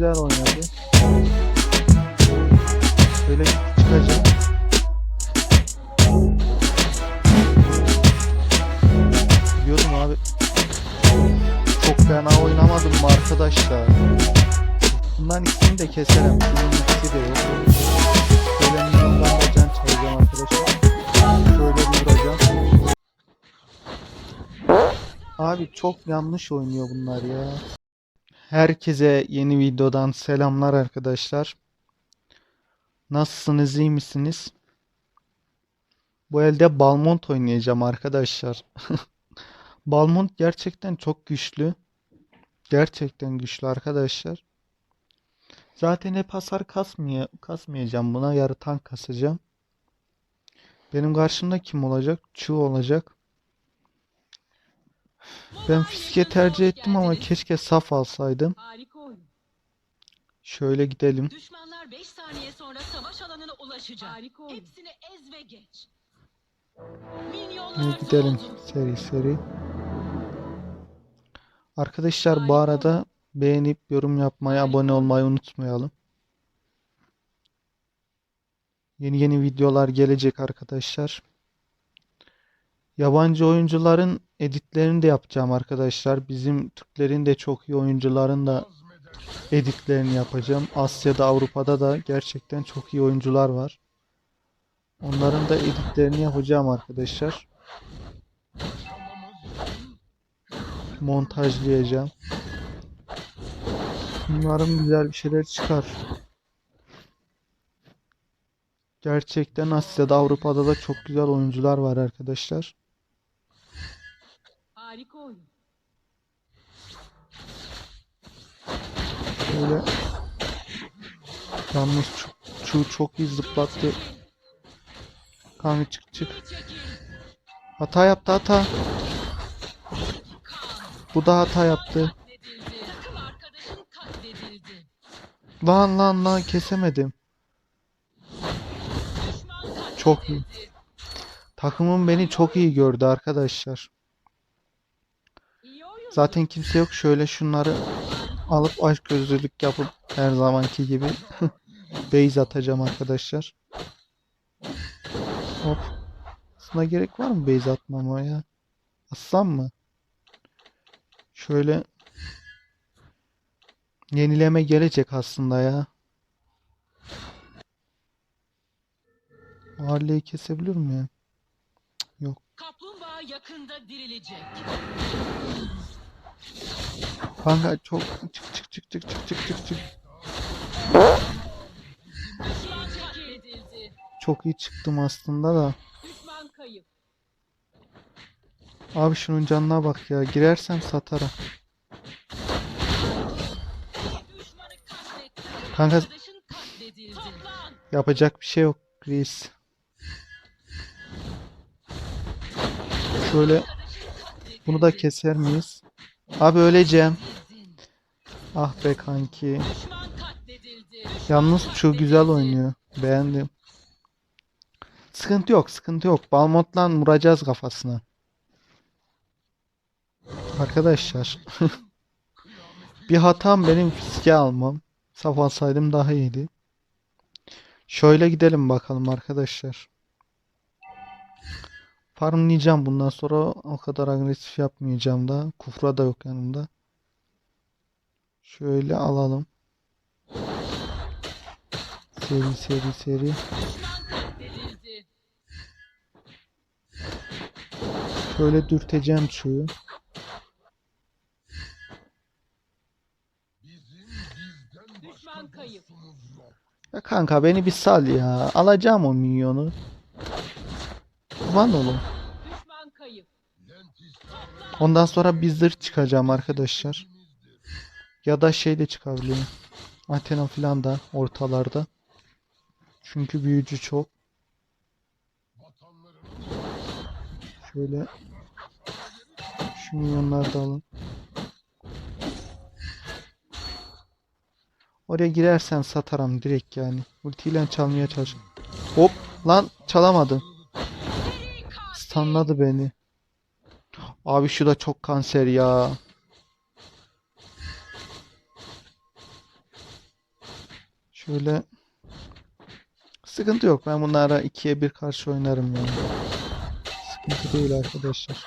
güzel oynadı. Böyle çıkacağım. Biliyordum abi. Çok fena oynamadım mı arkadaşlar? Bundan ikisini de keserim. Bunun ikisi de yok. Şöyle milyondan da can çalacağım arkadaşlar. Şöyle vuracağım. Abi çok yanlış oynuyor bunlar ya. Herkese yeni videodan selamlar arkadaşlar. Nasılsınız, iyi misiniz? Bu elde Balmont oynayacağım arkadaşlar. Balmont gerçekten çok güçlü. Gerçekten güçlü arkadaşlar. Zaten hep hasar kasmaya, kasmayacağım buna. Yarı tank kasacağım. Benim karşımda kim olacak? Chu olacak. Ben fiske tercih ettim ama keşke saf alsaydım. Harika oyun. Şöyle gidelim. Düşmanlar 5 saniye sonra savaş alanına ulaşacak. Harika oyun. Hepsini ez ve geç. Minyonlar gidelim seri seri. Arkadaşlar bu arada beğenip yorum yapmayı, abone olmayı unutmayalım. Yeni yeni videolar gelecek arkadaşlar. Yabancı oyuncuların editlerini de yapacağım arkadaşlar. Bizim Türklerin de çok iyi oyuncuların da editlerini yapacağım. Asya'da, Avrupa'da da gerçekten çok iyi oyuncular var. Onların da editlerini yapacağım arkadaşlar. Montajlayacağım. Umarım güzel bir şeyler çıkar. Gerçekten Asya'da, Avrupa'da da çok güzel oyuncular var arkadaşlar. Harika oyun. Böyle yalnız şu çok iyi zıplattı. Kanka çık çık. Hata yaptı hata. Bu da hata yaptı. Lan lan lan kesemedim. Çok iyi. Takımım beni çok iyi gördü arkadaşlar. Zaten kimse yok. Şöyle şunları alıp aşk gözlülük yapıp her zamanki gibi base atacağım arkadaşlar. Hop. Aslında gerek var mı base atmama ya? Assam mı? Şöyle yenileme gelecek aslında ya. Harley'i kesebilir miyim? Cık, Yok. Kaplumbağa yakında dirilecek. Kanka çok çık çık çık çık çık çık çık çık. Çok iyi çıktım aslında da. Abi şunun canına bak ya. Girersem katletti. Kanka-. Yapacak bir şey yok reis. Şöyle bunu da keser miyiz? Abi öleceğim. Ah be kanki. Yalnız şu güzel oynuyor. Beğendim. Sıkıntı yok, sıkıntı yok. Balmot'la vuracağız kafasına. Arkadaşlar. Bir hatam benim fiske almam. Saf alsaydım daha iyiydi. Şöyle gidelim bakalım arkadaşlar. Farmlayacağım bundan sonra o kadar agresif yapmayacağım da. Kufra da yok yanımda. Şöyle alalım. Seri seri seri. Şöyle dürteceğim kayıp. Ya kanka beni bir sal ya. Alacağım o minyonu. Kurban kayıp. Ondan sonra bir zırh çıkacağım arkadaşlar. Ya da şey de çıkabilirim. Athena falan da ortalarda. Çünkü büyücü çok. Şöyle şu minyonları da alın. Oraya girersem satarım direkt yani. Ultiyle çalmaya çalış. Hop lan çalamadım. Stunladı beni. Abi şu da çok kanser ya. Şöyle sıkıntı yok. Ben bunlara ikiye bir karşı oynarım yani. Sıkıntı değil arkadaşlar.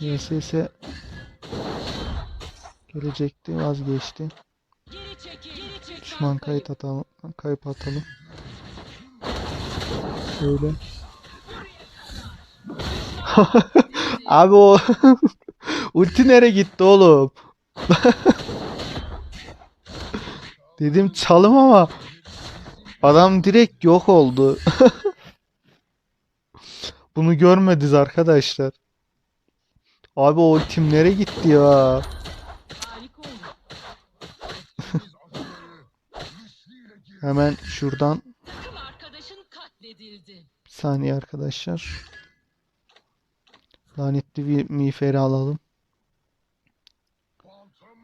YSS gelecekti vazgeçti. Düşman kayıt atalım, kayıp atalım. Şöyle. Abi o ulti nereye gitti oğlum? Dedim çalım ama adam direkt yok oldu. Bunu görmediniz arkadaşlar. Abi o ultim nereye gitti ya? Hemen şuradan Takım arkadaşın katledildi. bir saniye arkadaşlar. Lanetli bir miğferi alalım.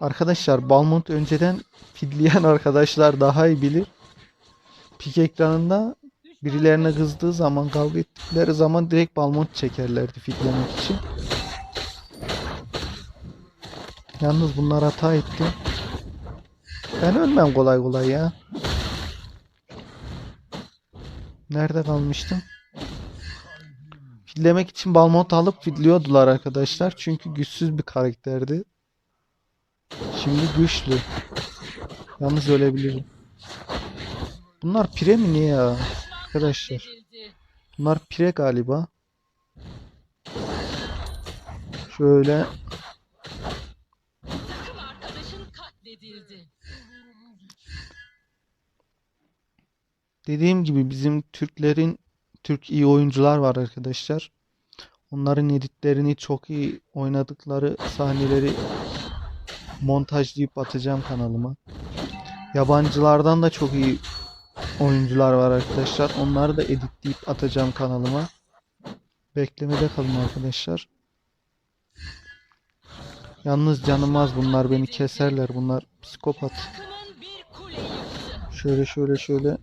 Arkadaşlar Balmont önceden fidleyen arkadaşlar daha iyi bilir. Pik ekranında birilerine kızdığı zaman kavga ettikleri zaman direkt Balmont çekerlerdi fidlemek için. Yalnız bunlar hata etti. Ben ölmem kolay kolay ya. Nerede kalmıştım? Fidlemek için Balmont alıp fidliyordular arkadaşlar. Çünkü güçsüz bir karakterdi. Şimdi güçlü. Yalnız ölebilirim. Bunlar pire mi ne ya? Arkadaşlar. Bunlar pire galiba. Şöyle. Dediğim gibi bizim Türklerin Türk iyi oyuncular var arkadaşlar. Onların editlerini çok iyi oynadıkları sahneleri montajlayıp atacağım kanalıma. Yabancılardan da çok iyi oyuncular var arkadaşlar. Onları da editleyip atacağım kanalıma. Beklemede kalın arkadaşlar. Yalnız canım az bunlar beni keserler. Bunlar psikopat. Şöyle şöyle şöyle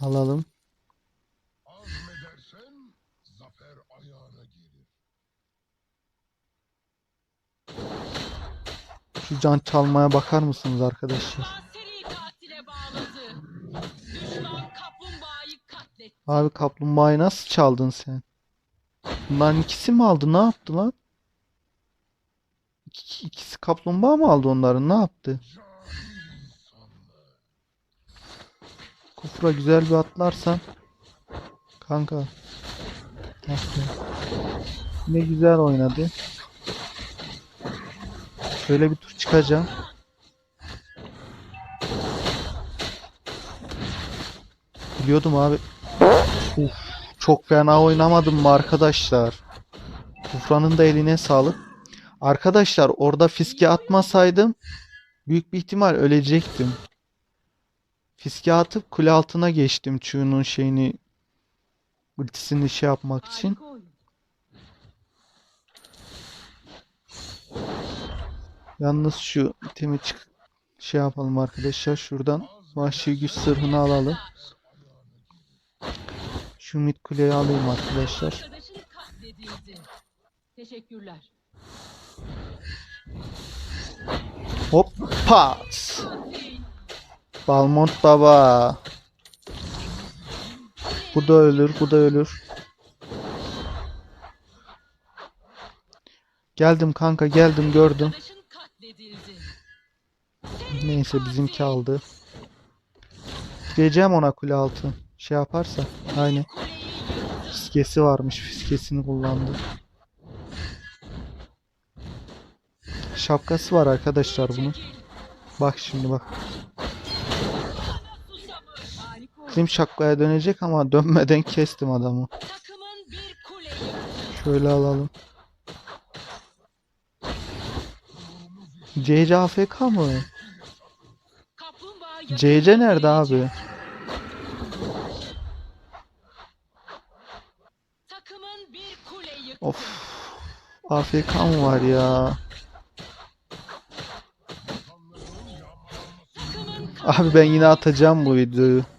alalım. Azmedersen zafer ayağına gelir. Şu can çalmaya bakar mısınız arkadaşlar? Düşman seri katile bağladı. Düşman kaplumbağayı katletti. Abi kaplumbağayı nasıl çaldın sen? Bunların ikisi mi aldı? Ne yaptı lan? İki, ikisi kaplumbağa mı aldı onların? Ne yaptı? Kufra güzel bir atlarsan. Kanka. Ne güzel oynadı. Şöyle bir tur çıkacağım. Biliyordum abi. Uf, çok fena oynamadım mı arkadaşlar? Kufra'nın da eline sağlık. Arkadaşlar orada fiske atmasaydım büyük bir ihtimal ölecektim. Fiske atıp kule altına geçtim Q'nun şeyini ultisini şey yapmak için. Yalnız şu itemi çık şey yapalım arkadaşlar. Şuradan vahşi güç sırrını alalım. Şu mid kuleyi alayım arkadaşlar. Teşekkürler. Hop pat. Balmont baba. Bu da ölür, bu da ölür. Geldim kanka, geldim gördüm. Neyse bizimki aldı. Gireceğim ona kule altı. Şey yaparsa. Yıktı. Fiskesi varmış. Fiskesini kullandı. Şapkası var arkadaşlar bunun. Bak şimdi bak. Bizim şapkaya dönecek ama dönmeden kestim adamı. Şöyle alalım. CC AFK mı? CC nerede abi? Of. AFK mı var ya? Abi ben yine atacağım bu videoyu.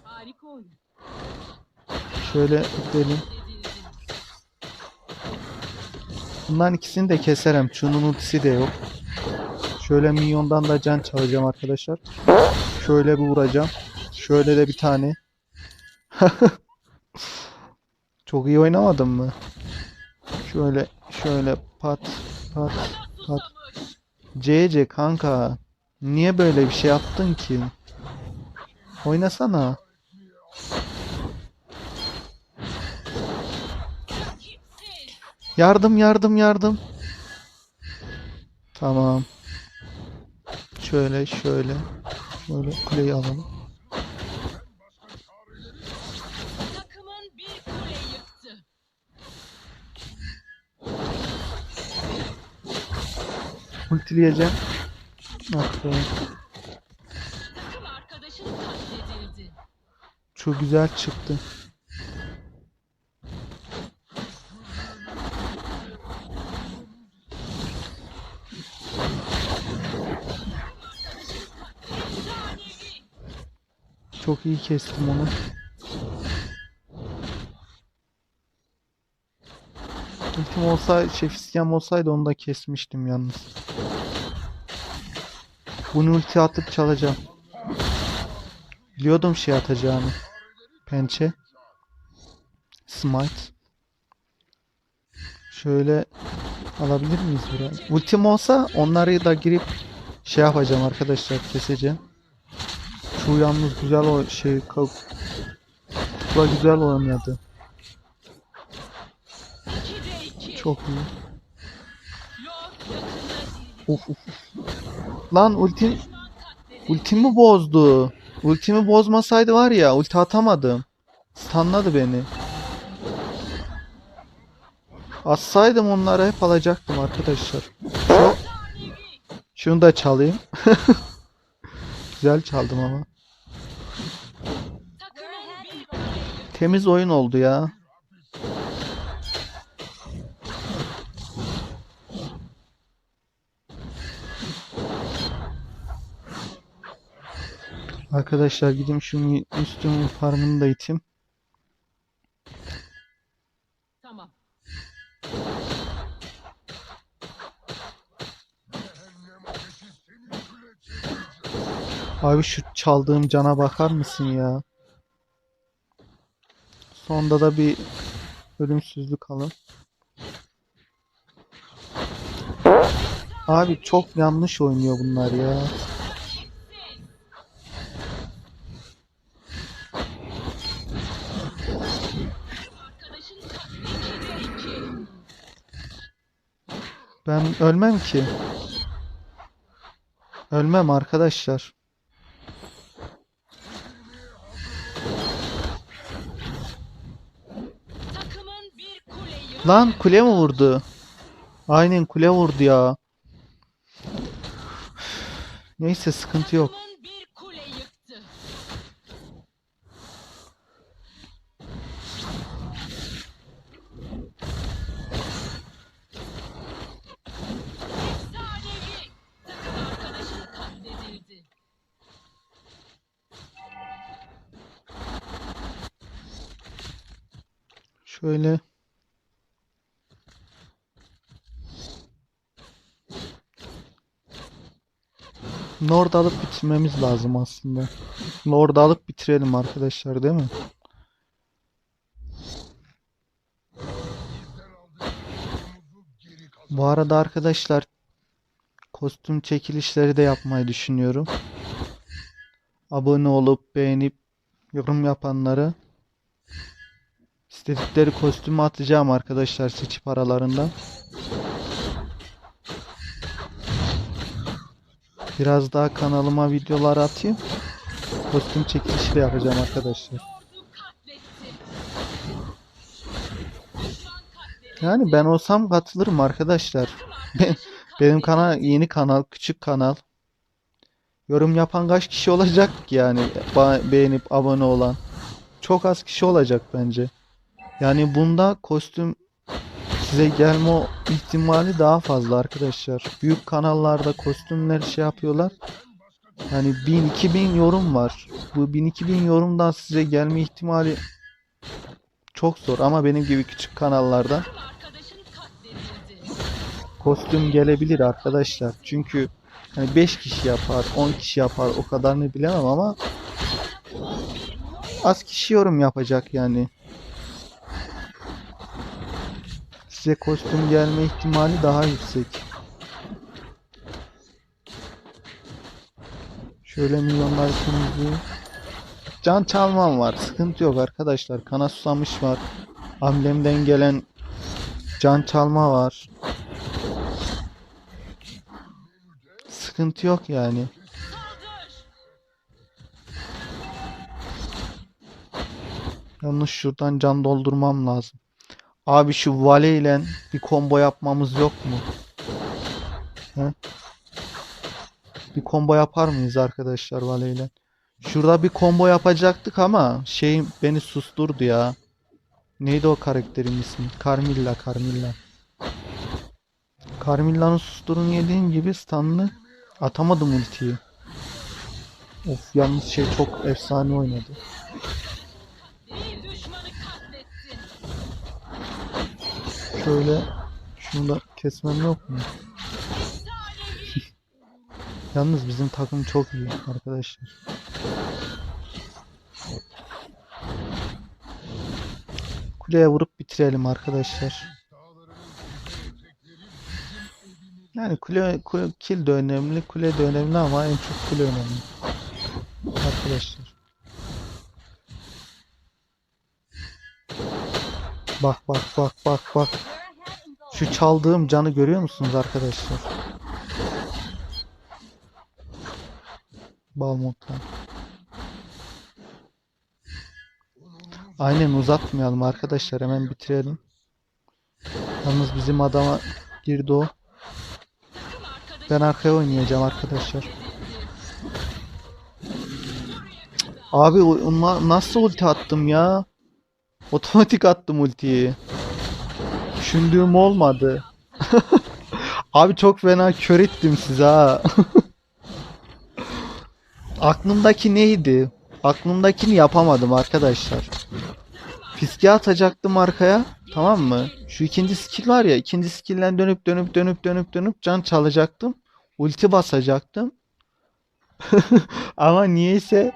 Şöyle gidelim. Bunların ikisini de keserim. Şunun ultisi de yok. Şöyle minyondan da can çalacağım arkadaşlar. Şöyle bir vuracağım. Şöyle de bir tane. Çok iyi oynamadım mı? Şöyle şöyle pat pat pat. CC kanka. Niye böyle bir şey yaptın ki? Oynasana. Yardım yardım yardım. Tamam. Şöyle şöyle. Şöyle kuleyi alalım. Ultileyeceğim. Katledildi. Çok güzel çıktı. Çok iyi kestim onu. Ultim olsa, şey olsaydı onu da kesmiştim yalnız. Bunu ulti atıp çalacağım. Biliyordum şey atacağını. Pençe. Smite. Şöyle alabilir miyiz buraya? Ultim olsa onları da girip şey yapacağım arkadaşlar keseceğim. Şu yalnız güzel o şey kavuk. Bu güzel oynadı. 2'de 2. Çok iyi. Of of. Lan ultim ultimi bozdu. Ultimi bozmasaydı var ya ulti atamadım. Stunladı beni. Atsaydım onları hep alacaktım arkadaşlar. Şu, şunu da çalayım. Güzel çaldım ama. Takımın bir kule yıktı. Temiz oyun oldu ya. Arkadaşlar gideyim şu mi- üstümün farmını da iteyim. Tamam. Abi şu çaldığım cana bakar mısın ya? Sonda da bir ölümsüzlük alın. Abi çok yanlış oynuyor bunlar ya. Arkadaşın katledildi. 2'de 2. Ben ölmem ki. Ölmem arkadaşlar. Lan kule mi vurdu? Aynen kule vurdu ya. Neyse sıkıntı yok. Takımın bir kule yıktı. Efsanevi. Takım arkadaşın katledildi. Şöyle. Nord alıp bitirmemiz lazım aslında. Nord alıp bitirelim arkadaşlar değil mi? Bu arada arkadaşlar kostüm çekilişleri de yapmayı düşünüyorum. Abone olup beğenip yorum yapanları istedikleri kostümü atacağım arkadaşlar seçip aralarından. Biraz daha kanalıma videolar atayım. Kostüm çekilişi de yapacağım arkadaşlar. Yani ben olsam katılırım arkadaşlar. Benim kanal yeni kanal, küçük kanal. Yorum yapan kaç kişi olacak yani beğenip abone olan? Çok az kişi olacak bence. Yani bunda kostüm size gelme ihtimali daha fazla arkadaşlar. Büyük kanallarda kostümler şey yapıyorlar. Yani 1000 2000 yorum var. Bu 1000 2000 yorumdan size gelme ihtimali çok zor ama benim gibi küçük kanallarda kostüm gelebilir arkadaşlar. Çünkü Hani 5 kişi yapar, 10 kişi yapar o kadarını bilemem ama az kişi yorum yapacak yani. Size kostüm gelme ihtimali daha yüksek. Şöyle milyonlar temizliği. Can çalmam var. Sıkıntı yok arkadaşlar. Kana susamış var. Amblemden gelen can çalma var. Sıkıntı yok yani. Yalnız şuradan can doldurmam lazım. Abi şu Vale ile bir combo yapmamız yok mu? He? Bir combo yapar mıyız arkadaşlar Vale ile? Şurada bir combo yapacaktık ama şey beni susturdu ya. Neydi o karakterin ismi? Carmilla, Carmilla. Carmilla'nın susturun yediğim gibi stunlı atamadım ultiyi. Of yalnız şey çok efsane oynadı. Şöyle şunu da kesmem yok mu? Yalnız bizim takım çok iyi arkadaşlar. Kuleye vurup bitirelim arkadaşlar. Yani kule, kule kill de önemli, kule de önemli ama en çok kule önemli. Arkadaşlar. Bak bak bak bak bak. Şu çaldığım canı görüyor musunuz arkadaşlar? Balmut'tan. Aynen uzatmayalım arkadaşlar hemen bitirelim. Yalnız bizim adama girdi o. Ben arkaya oynayacağım arkadaşlar. Abi nasıl ulti attım ya? Otomatik attım ultiyi. Düşündüğüm olmadı. Abi çok fena kör ettim size ha. Aklımdaki neydi? Aklımdakini yapamadım arkadaşlar. Fiske atacaktım arkaya. Tamam mı? Şu ikinci skill var ya. ikinci skill'den dönüp dönüp dönüp dönüp dönüp can çalacaktım. Ulti basacaktım. Ama niyeyse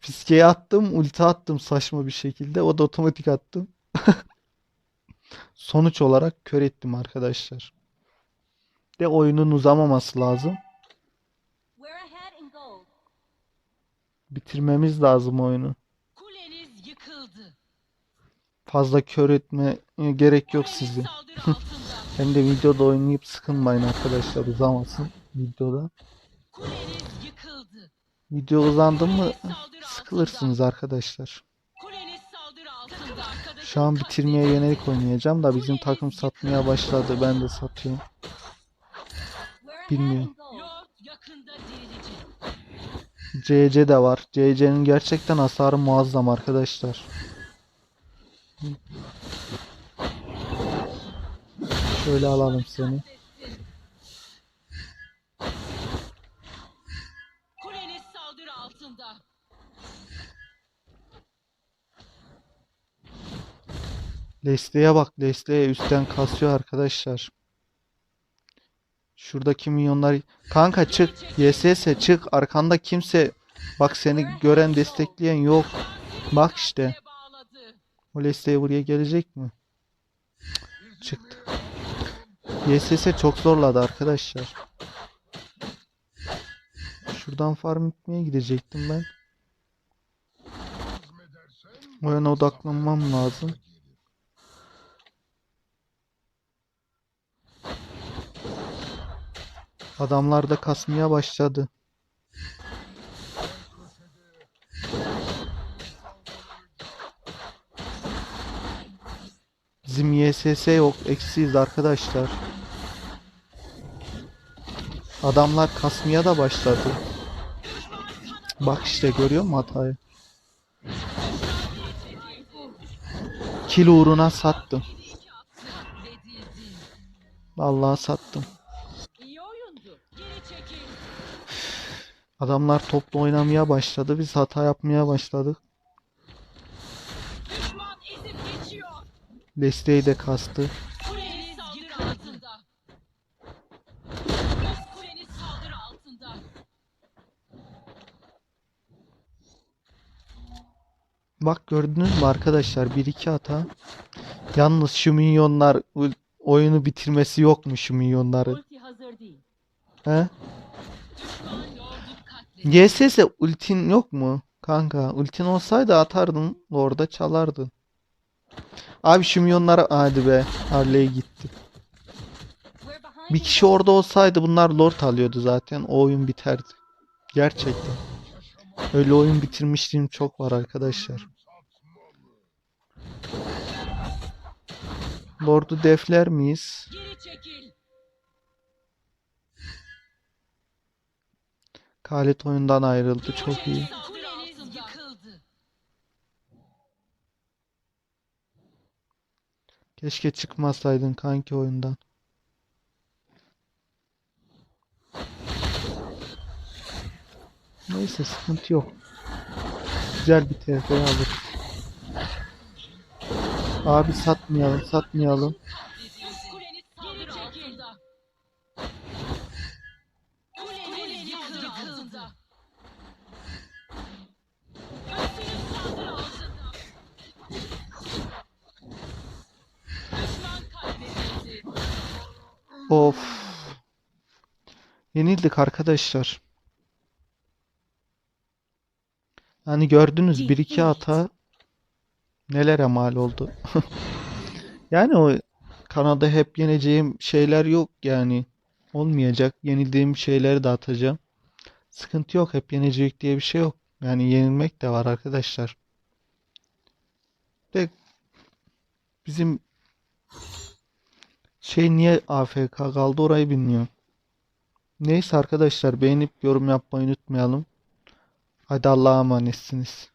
fiskeye attım. Ulti attım saçma bir şekilde. O da otomatik attım. Sonuç olarak kör ettim arkadaşlar. De oyunun uzamaması lazım. Bitirmemiz lazım oyunu. Fazla kör etme e, gerek yok sizi. Hem de videoda oynayıp sıkılmayın arkadaşlar uzamasın videoda. Video uzandı mı sıkılırsınız arkadaşlar. Şu an bitirmeye yönelik oynayacağım da bizim takım satmaya başladı. Ben de satıyorum. Bilmiyorum. CC de var. CC'nin gerçekten hasarı muazzam arkadaşlar. Şöyle alalım seni. Leslie'ye bak. Leslie üstten kasıyor arkadaşlar. Şuradaki milyonlar... Kanka çık. YSS çık. Arkanda kimse... Bak seni gören destekleyen yok. Bak işte. O Leslie buraya gelecek mi? Çıktı. YSS çok zorladı arkadaşlar. Şuradan farm etmeye gidecektim ben. O yana odaklanmam lazım. Adamlar da kasmaya başladı. Bizim YSS yok. Eksiyiz arkadaşlar. Adamlar kasmaya da başladı. Bak işte görüyor musun hatayı? Kill uğruna sattım. Vallahi sattım. Adamlar toplu oynamaya başladı. Biz hata yapmaya başladık. Desteği de kastı. Bak gördünüz mü arkadaşlar 1-2 hata. Yalnız şu minyonlar oyunu bitirmesi yok mu şu minyonların? He? YSS ultin yok mu? Kanka ultin olsaydı atardın orada çalardın. Abi şu minyonlara hadi be Harley gitti. Bir kişi orada olsaydı bunlar lord alıyordu zaten. O oyun biterdi. Gerçekten. Öyle oyun bitirmişliğim çok var arkadaşlar. Lord'u defler miyiz? Khaled oyundan ayrıldı. Çok iyi. Keşke çıkmasaydın kanki oyundan. Neyse sıkıntı yok. Güzel bir TF alır. Abi satmayalım, satmayalım. Of. Yenildik arkadaşlar. Hani gördünüz 1-2 hata nelere mal oldu. Yani o Kanada hep yeneceğim şeyler yok yani. Olmayacak. Yenildiğim şeyleri de atacağım. Sıkıntı yok. Hep yenecek diye bir şey yok. Yani yenilmek de var arkadaşlar. De bizim şey niye AFK kaldı orayı bilmiyorum. Neyse arkadaşlar beğenip yorum yapmayı unutmayalım. Hadi Allah'a emanetsiniz.